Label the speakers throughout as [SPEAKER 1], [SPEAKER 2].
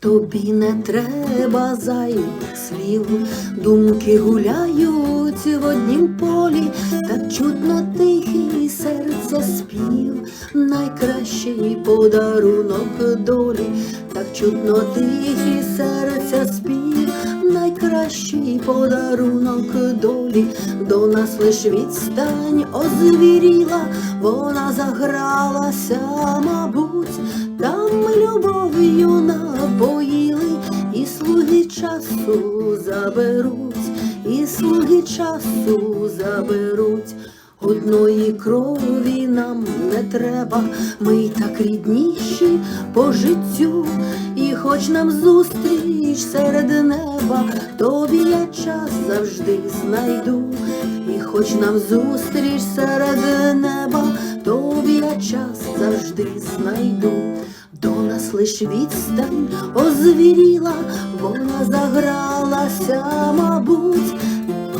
[SPEAKER 1] Тобі не треба зайвих слів, думки гуляють в однім полі, так чутно тихий серця спів, найкращий подарунок долі, так чутно тихий серця спів, найкращий подарунок долі, до нас лиш відстань озвіріла, вона загралася, мабуть, любов'ю напоїли, і слуги часу заберуть, і слуги часу заберуть. Одної крові нам не треба, ми й так рідніші по життю, і хоч нам зустріч серед неба, тобі я час завжди знайду, і хоч нам зустріч серед завжди знайду. До нас лиш відстань озвіріла, вона загралася, мабуть,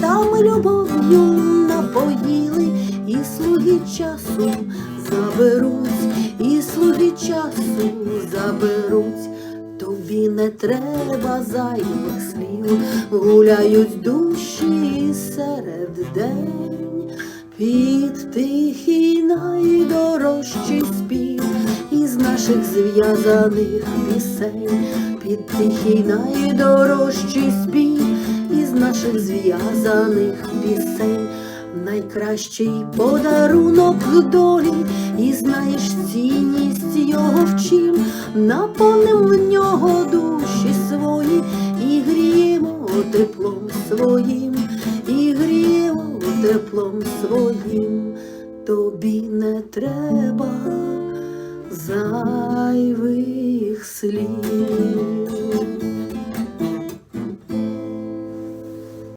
[SPEAKER 1] там любов'ю напоїли, і слуги часу заберуть, і слуги часу заберуть. Тобі не треба зайвих слів, гуляють душі серед день, під тихий найдорожчий спів наших зв'язаних пісень, під тихий найдорожчий спів із наших зв'язаних пісень. Найкращий подарунок долі, і знаєш цінність його в чим, наповним в нього душі свої, і гріємо теплом своїм, і гріємо теплом своїм, тобі не треба зайвих слів.